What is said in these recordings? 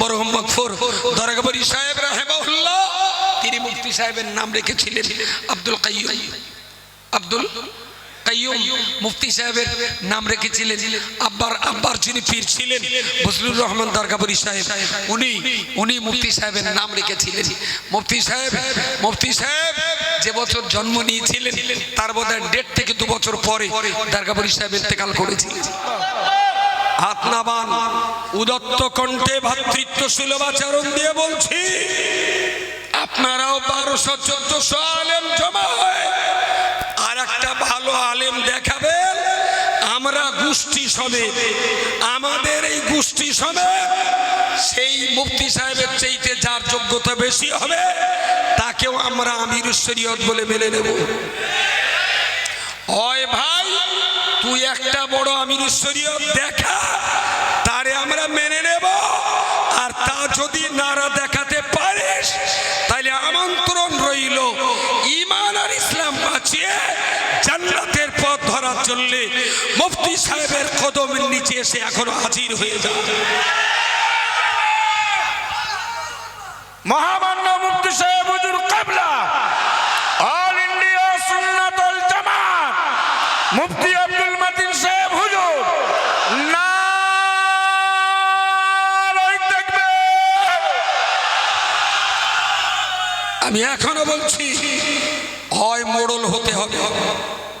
মরহম মকফুর দরগাবরি সাহেব রাহেমাহুল্লাহ, তিনি মুফতি সাহেবের নাম রেখেছিলেন আব্দুল কাইয়ুম। আব্দুল কাইয়ুম মুফতি সাহেবের নাম রেখেছিলেন। আব্বার আব্বার যিনি পীর ছিলেন বজলুর রহমান দরগাবরি সাহেব, উনি উনি মুফতি সাহেবের নাম রেখেছিলেন। মুফতি সাহেব মুফতি সাহেব যে বছর জন্ম নিয়েছিলেন, তার বোধহয় দেড় থেকে দু বছর পরে দরগাবরি সাহেব ইন্তেকাল করেছিলেন। উদত্ত কণ্ঠে ভাতৃত্ব সুলভ আচরণ দিয়ে বলছি, আপনারাও বারোশো চোদ্দশো আলেম জমা হয় আর একটা ভালো আলেম দেখাবেন, আমরা গোষ্ঠী সমেত, আমাদের এই গোষ্ঠী সমেত, সেই মুফতি সাহেবের চাইতে যার যোগ্যতা বেশি হবে, তাকেও আমরা আমির শরীয়ত বলে মেনে নেব। ওই ভাই, তুই একটা বড় আমির শরীয়ত দেখা যদি নারা দেখাতে পারিস তাহলে আমন্ত্রণ রইল। ইমান আর ইসলাম বাঁচিয়ে জান্নাতের পথ ধরা চললে মুফতি সাহেবের কদমের নিচে এসে এখনও হাজির হয়ে যাবে মহামান্য মুফতি সাহেব হুজুর কাবলা। আমি এখনও বলছি, হয় মোড়ল হতে হবে,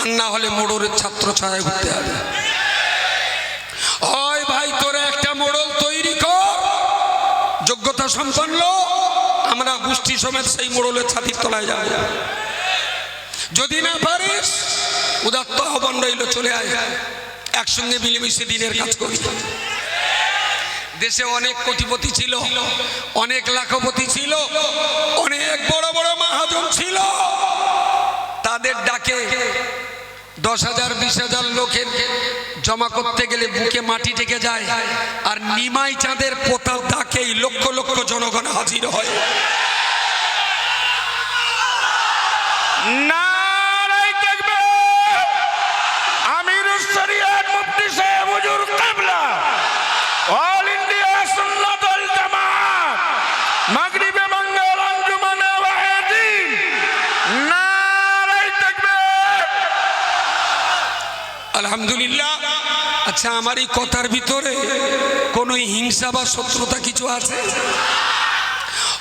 আর না হলে মোড়লের ছাত্র ছায়া ঘুরতে হবে। হয় ভাই, তোরা একটা মোড়ল তৈরি কর, যোগ্যতা সম্পন্ন, আমরা গোষ্ঠী সমেত সেই মোড়লের ছাতির তলায় যাব। যদি না পারিস, উদাত্ত আহ্বান রইল চলে আয়, একসঙ্গে মিলেমিশে দিনের কাজ করি। দেশে অনেক কোটিপতি ছিল, অনেক লাখপতি ছিল, অনেক বড় বড় মাহাজন ছিল। তাদের ডাকে দশ হাজার, বিশ হাজার লোকের জমা করতে গেলে বুকে মাটি টেকে যায়, আর নিমাই চাঁদের পোতার ডাকেই লক্ষ লক্ষ জনগণ হাজির হয়। নারায়ে তাকবীর আমিরুস শরিয়ত মুফতি সাহেব হুজুর কাবলা অল ইন্ডিয়া সুন্নাতুল জামাত মাগরিবে মঙ্গল আঞ্জুমানে ওয়াহিদিন নারায়ে তাকবীর আলহামদুলিল্লাহ। আচ্ছা আমার এই কথার ভিতরে কোনো হিংসা বা শত্রুতা কিছু আছে?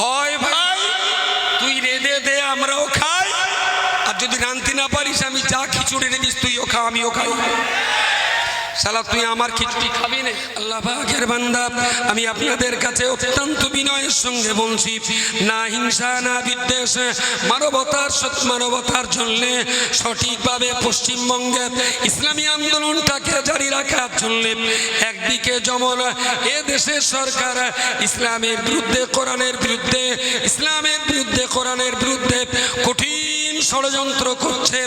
হয় ভাই, তুই রেদে দে, আমরাও খাই। আর যদি রানতে না পারিস, আমি যা খিচুড়ি রেঁধিস তুইও খা, আমিও খাই। সালা তুই আমার খিচুড়ি খাবি না? আল্লাহ পাকের বান্দা, আমি আপনাদের কাছে অত্যন্ত বিনয়ের সঙ্গে বলছি, না হিংসা, না বিদ্বেষ, মানবতার মানবতার জন্য সঠিকভাবে পশ্চিমবঙ্গে ইসলামী আন্দোলনটাকে জারি রাখার জন্য একদিকে যেমন এ দেশের সরকার ইসলামের বিরুদ্ধে, কোরআনের বিরুদ্ধে, ইসলামের বিরুদ্ধে, কোরআনের বিরুদ্ধে কঠিন ষড়যন্ত্র করছে,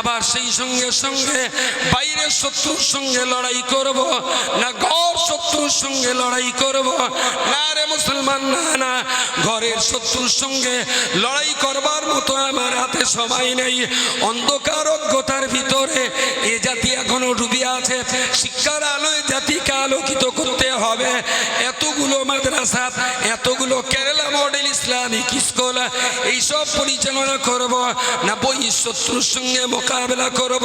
আবার সেই সঙ্গে সঙ্গে বাইরের শত্রুর সঙ্গে লড়াই করব, না ঘর শত্রুর সঙ্গে লড়াই করব, না রে মুসলমান, না না, ঘরের শত্রুর সঙ্গে লড়াই করবার মতো আমার হাতে সময় নেই। অন্ধকার অজ্ঞতার ভিতরে এ জাতি এখনও ডুবে আছে। শিক্ষার আলোয় জাতিকে আলোকিত করতে হবে। এতগুলো মাদ্রাসা, এতগুলো কেরালা মডেল ইসলামিক স্কুল, এইসব পরিচালনা করব, না বই শত্রুর সঙ্গে মোকাবেলা করব।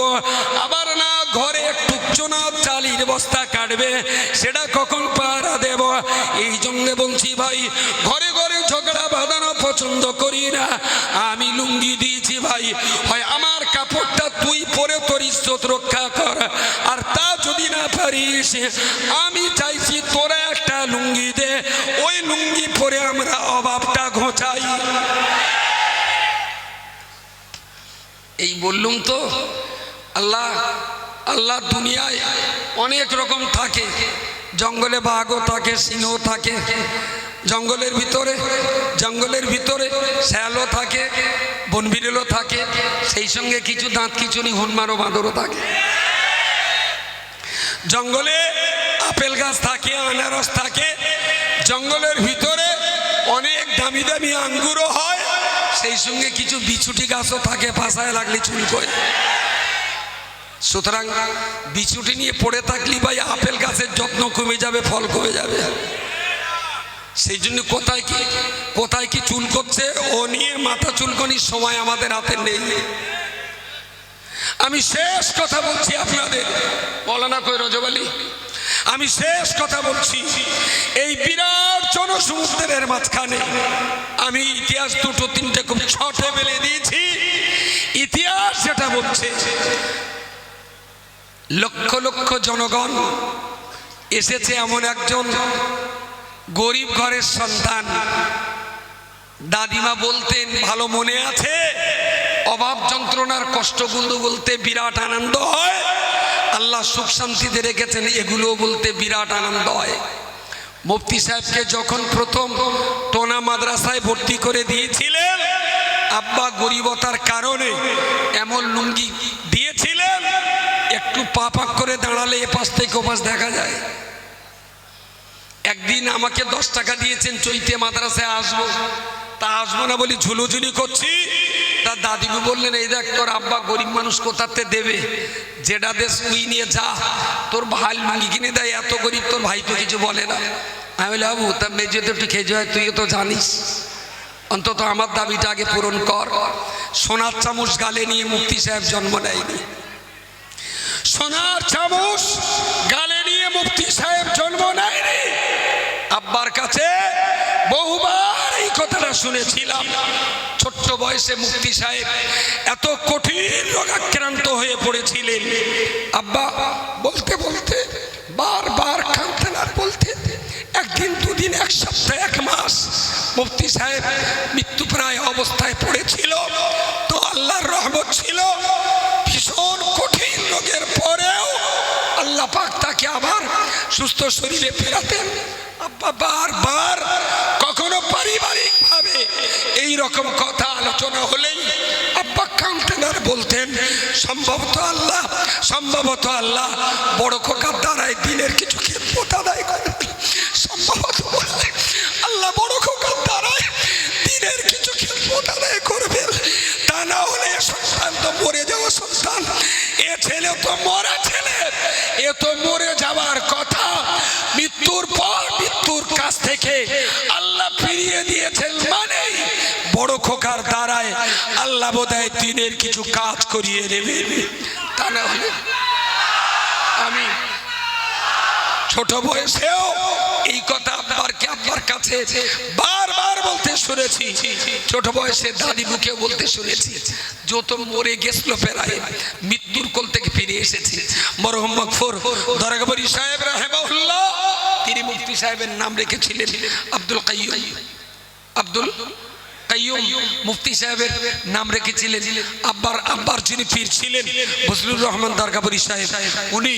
আবার না ঘরে একটু চোনা চালির বস্তা কাটবে, সেটা কখন পাহারা দেব? এই জন্য বলছি ভাই, ঘরে ঘরে ঝগড়া বাঁধানো পছন্দ করি না। আমি লুঙ্গি দিয়েছি ভাই, হয় আমার কাপড়টা তুই পরে তোর ইজ্জত রক্ষা কর। আর তা যদি না পারিস, আমি চাইছি তোরা একটা লুঙ্গি দে। ওই লুঙ্গি পরে আমরা অভাবটা ঘোচাই। এই বললুম তো, আল্লাহ আল্লাহ দুনিয়ায় অনেক রকম থাকে। জঙ্গলে বাঘও থাকে সিংহ থাকে। জঙ্গলের ভিতরে জঙ্গলের ভিতরে শ্যালও থাকে বনবিরেলও থাকে, সেই সঙ্গে কিছু দাঁত খিচুনি হনুমান ও বাঁদরও থাকে। জঙ্গলে আপেল গাছ থাকে, আনারস থাকে, জঙ্গলের ভিতরে অনেক দামি দামি আঙ্গুরও হয়, সেই সঙ্গে কিছু বিছুটি গাছও থাকে পাশায় লাগলে চুল করে। সুতরাং বিছুটি নিয়ে পড়ে থাকলি ভাই, আপেল গাছের যত্ন কমে যাবে, ফল কমে যাবে। সেই জন্য কোথায় কি কোথায় কি চুল করছে, ও নিয়ে মাথা চুলকনির সময় আমাদের হাতে নেই। আমি শেষ কথা বলছি আপনাদের। বলানা কই রজবালি? আমি শেষ কথা বলছি, এই বিরাট জনসমুদ্রের মাঝখানে আমি ইতিহাস দুটো, তিনটে, খুব ছটে বেলে দিয়েছি। ইতিহাস যেটা বলছে লক্ষ লক্ষ জনগণ এসেছে এমন একজন গরিব ঘরের সন্তান। দাদিমা বলতেন, ভালো মনে আছে? অভাব যন্ত্রণার কষ্টগুলো বলতে বিরাট আনন্দ হয়। আল্লাহ সুখ শান্তিতে রেখেছেন, এগুলো বলতে বিরাট আনন্দ হয়। মুফতি সাহেবকে যখন প্রথম টোনা মাদ্রাসায় ভর্তি করে দিয়েছিলেন, আব্বা গরিবতার কারণে এমন লুঙ্গি দিয়েছিলেন একটু পা পাক করে দাঁড়ালে এ পাশ থেকে ওপাশ দেখা যায়। একদিন আমাকে দশ টাকা দিয়েছেন চৈতে মাদ্রাসায় আসব। তা আসব না বলি ঝুলোঝুলি করছি। তা দাদিবু বললেন, এই দেখ তোর আব্বা গরিব মানুষ কোথাতে দেবে? যেটা দেশ তুই নিয়ে যা। তোর ভাই লুঙ্গি কিনে দেয়, এত গরিব তোর ভাই তো কিছু বলে না। আমি বলি বাবু তা মেজে তো একটু খেয়ে যায় তুইও তো জানিস। অন্তত আমার দাবিটা আগে পূরণ কর। সোনার চামচ গালে নিয়ে মুক্তি সাহেব জন্ম নেয়নি। সোনার চামচ, গালে নিয়ে মুফতি সাহেব জন্ম নেয়নি। আব্বার কাছে বহুবার এই কথাটা শুনেছিলাম। ছোট্ট বয়সে মুফতি সাহেব এত কঠিন রোগাক্রান্ত হয়ে পড়েছিলেন। আব্বা বলতে বলতে বারবার কাঁদতেন আর বলতেন একদিন, দুদিন, এক সপ্তাহ, এক মাস মুফতি সাহেব মৃত্যুপ্রায় অবস্থায় পড়েছিল। সুস্থ শরীরে ফেরাতেন। বারবার কখনো পারিবারিক ভাবে এই রকম কথা আলোচনা হলেই আব্বা আর বলতেন, সম্ভবত আল্লাহ সম্ভবত আল্লাহ বড় খোকার দ্বারাই দিনের কিছু খেদমত আদায় করেন। সম্ভবত আল্লাহ বড় খোকার দ্বারাই দিনের কিছু খেদমত আদায় করবেন। তা না হলে সন্তান তো মরে যাওয়া সন্তান। এ ছেলে তো মরা ছেলে। বড় দ্বারায় আল্লাহ বোধহয় দিনের কিছু কাজ করিয়ে নেবেন তা না হলে আমি ছোট বয়সেও এই কথা আব্বারকে আব্বার কাছে বারবার বলতে শুনেছি। ছোট বয়সে দাদি মুখে বলতে শুনেছি যত মরে গেছিল প্রায়, মৃত্যুর কোল থেকে ফিরে এসেছি। মরহম মকফর দরগাবরি সাহেব রাহেবাহুল্লাহ তিনি মুফতি সাহেবের নাম রেখেছিলেন আব্দুল কাইয়ুম। আব্দুল মুফতি সাহেবের নাম আব্বার আব্বার যিনি সাহেব, উনি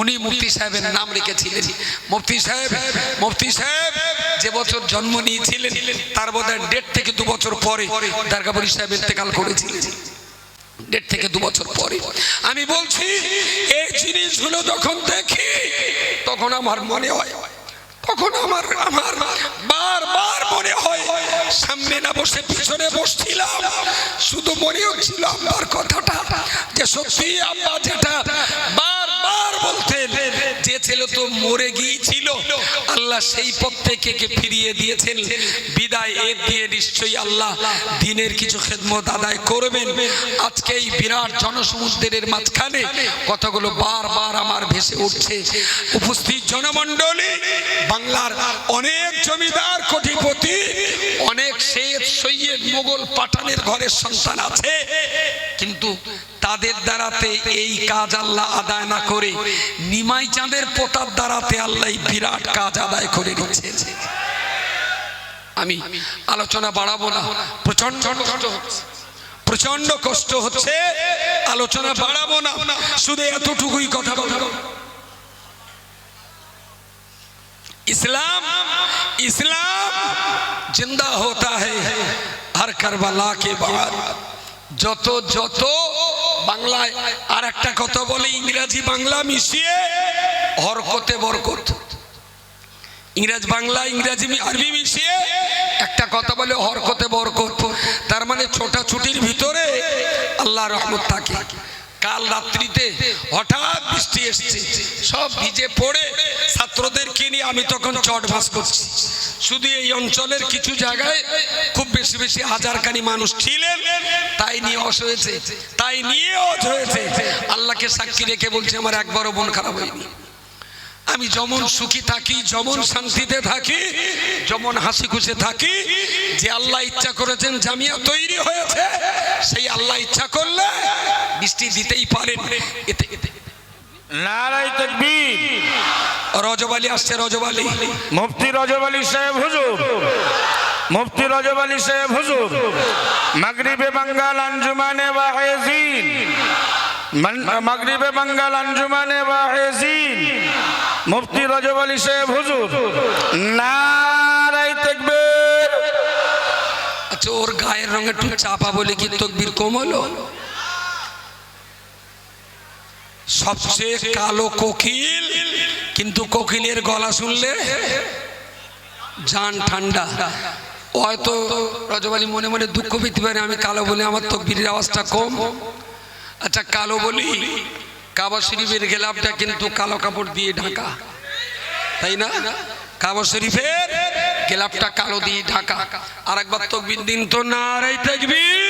উনি সাহেবের নাম রেখেছিলেন। মুফতি সাহেব মুফতি সাহেব যে বছর জন্ম নিয়েছিলেন, তার বোধহয় দেড় থেকে দু বছর পরে দরগাবরি সাহেব ইন্তেকাল করেছিলেন। দেড় থেকে দু বছর পরে। আমি বলছি, এই জিনিসগুলো যখন দেখি, তখন আমার মনে হয়, তখন আমার আমার না বসে পিছনে বসছিলাম। শুধু মনে হচ্ছিল আমার কথাটা, যে সত্যি আব্বা যেটা বারবার বলতেন, যে ছেলে তো মরে গিয়েছিল। আল্লাহ সেই পথ থেকে কে ফিরিয়ে দিয়েছেন। বিদায় এর দিয়ে নিশ্চয়ই আল্লাহ দিনের কিছু খেদমত আদায় করবেন। আজকে এই বিরাট জনসমুদ্রের মাঝখানে কথাগুলো বারবার আমার ভেসে উঠছে। উপস্থিত জনমণ্ডলী, বাংলার অনেক জমিদার, কোটিপতি, অনেক শেখ, সৈয়দ, মোগল, পাঠানের ঘরের সন্তান আছে। কিন্তু তাদের দ্বারাতে এই কাজ আল্লাহ আদায় না করে নিমাই চাঁদের পোতার দ্বারাতে আল্লাহ এই বিরাট কাজ আদায় করে দিচ্ছে আমি আলোচনা বাড়াবো না প্রচন্ড কষ্ট হচ্ছে প্রচন্ড কষ্ট হচ্ছে আলোচনা বাড়াবো না শুধু এতটুকুই কথা বলবো इस्लाम इस्लाम जिंदा होता है हर करबला के बाद যত যত বাংলায় আর একটা কথা বলে, ইংরাজি বাংলা মিশিয়ে হরকতে বরকত। ইংরাজ বাংলা, ইংরাজি আরবি মিশিয়ে একটা কথা বলে, হরকতে বরকত। তার মানে ছোটাছুটির ভিতরে আল্লাহ রহমত থাকে। কাল রাত্রিতে হঠাৎ বৃষ্টি এসছে, সব ভিজে পড়ে ছাত্রদেরকে নিয়ে আমি তখন চট ভাস করছি। শুধু এই অঞ্চলের কিছু জায়গায় খুব বেশি বেশি হাজারখানি মানুষ ছিলেন, তাই নিয়ে অস হয়েছে, তাই নিয়ে অজ হয়েছে। আল্লাহকে সাক্ষী রেখে বলছে, আমার একবারও মন খারাপ হয়নি। আমি যেমন সুখী থাকি, যেমন শান্তিতে থাকি, যেমন হাসি খুশি থাকি, যে আল্লাহ ইচ্ছা করেছেন জামিয়া তৈরি হয়েছে, সেই আল্লাহ ইচ্ছা করলে বৃষ্টি দিতেই পারেন। এতে এতে নারাই তকবীর। রজব আলী আসছে রজব আলী মুফতি রজব আলী সাহেব হুজুর। মুফতি রজব আলী সাহেব হুজুর। মাগরিবে বাঙ্গাল আঞ্জুমানে ওয়াহেজিন। মাগরিবে বাঙ্গাল আঞ্জুমানে ওয়াহেজিন। মুফতি রজব আলী সাহেব হুজুর। নারাই তকবীর। আচ্ছা ওর গায়ের রঙ একটু চাপা বলে কি তকবির কম হলো সবচেয়ে কালো কোকিল, কিন্তু কোকিলের গলা শুনলে জান ঠান্ডা। হয়তো রজবালি মনে মনে দুঃখ পেতে পারে, আমি কালো বলি আমার তকবিরের আওয়াজটা কম। আচ্ছা কালো বলি কাবা শরীফের গেলাপটা কিন্তু কালো কাপড় দিয়ে ঢাকা। তাই না? কাবা শরীফের গেলাপটা কালো দিয়ে ঢাকা। আর একবার তকবির দিন তো না নারাই তকবির।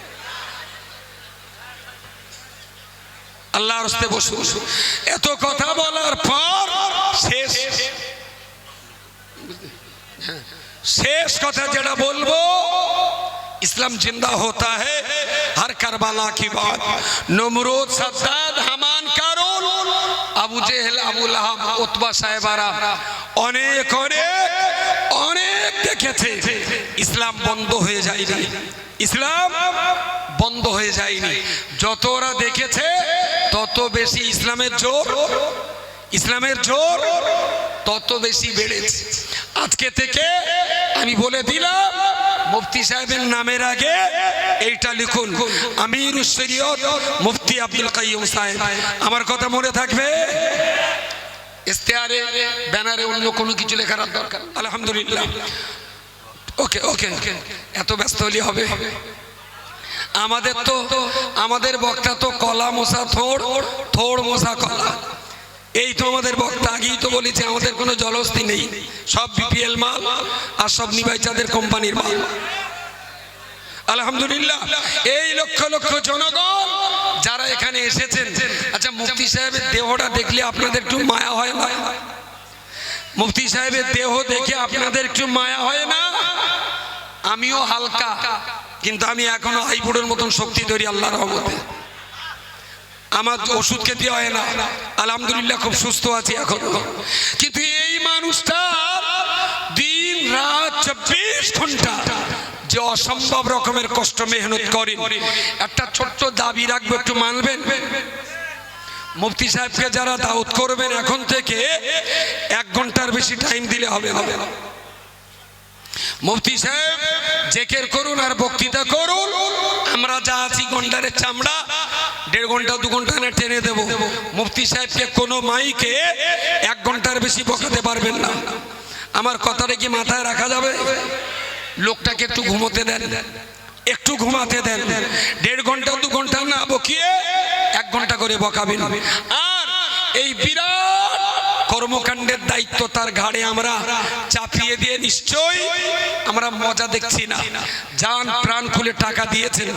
আল্লাহর হস্তে বসু এত কথা বলার পর শেষ। শেষ কথা যেটা বলব, ইসলাম জিন্দা হতা হে, হর কারবালা কি Baat. Namrud, Shaddad, Haman Qarun Abu Jahl, Abu Lahab, Utba সাহেবারা অনেক অনেক অনেক দেখেছে। ইসলাম বন্ধ হয়ে যায়নি। ইসলাম বন্ধ হয়ে যায়নি। যতরা দেখেছে তত বেশি ইসলামের জোর ইসলামের জোর, তত বেশি বেড়েছে। আজকে থেকে আমি বলে দিলাম, মুফতি সাহেবের নামের আগে এইটা লিখুন। আমির শরীয়ত মুফতি আব্দুল কাইয়ুম সাহেব। আমার কথা মনে থাকবে? ইস্তেহারে ব্যানারে অন্য কোনো কিছু লেখার দরকার? আলহামদুলিল্লাহ। ওকে ওকে। এত ব্যস্ত হলে হবে। আমাদের তো, আমাদের বক্তা তো কলা মশা, থোড় থোড় মশা কলা। এই তো আমাদের বক্তা, আগেই তো বলেছে, আমাদের কোনো জলস্তি নেই। সব বিপিএল মাল আর সব নিবাইচাদের কোম্পানির মাল। আলহামদুলিল্লাহ, এই লক্ষ লক্ষ জনগণ যারা এখানে এসেছেন। আচ্ছা মুফতি সাহেবের দেহটা দেখলে আপনাদের একটু মায়া হয় না? মুফতি সাহেবের দেহ দেখে আপনাদের একটু মায়া হয় না? আমিও হালকা। কিন্তু আমি এখনও হাইবুড়ের মতন শক্তি ধরি আল্লাহ রহমতে। আমার ওষুধ খেতে হয় না। আলহামদুলিল্লাহ খুব সুস্থ আছি এখন। কিন্তু এই মানুষটা দিন রাত চব্বিশ ঘণ্টা যে অসম্ভব রকমের কষ্ট মেহনত করেন। একটা ছোট্ট দাবি রাখব, একটু মানবেন? মুফতি সাহেবকে যারা দাউদ করবেন এখন থেকে এক ঘণ্টার বেশি টাইম দিলে হবে না। মুফতি সাহেব, জেকের করুন আর বক্তৃতা করুন। আমরা যা আছি গন্ডারের চামড়া, দেড় ঘণ্টা, দু ঘণ্টা না টেনে দেব। মুফতি সাহেবকে কোনো মাইকে এক ঘণ্টার বেশি বকাতে পারবেন না। আমার কথাটা কি মাথায় রাখা যাবে? লোকটাকে একটু ঘুমোতে দেন। একটু ঘুমাতে দেন। দেড় ঘণ্টা, দু ঘণ্টা না বকিয়ে এক ঘণ্টা করে বকাবেন। আর এই বিরাট কর্মকাণ্ডের দায়িত্ব তার ঘাড়ে আমরা চাপিয়ে দিয়ে নিশ্চয়ই আমরা মজা দেখছি না। যান প্রাণ খুলে টাকা দিয়েছেন।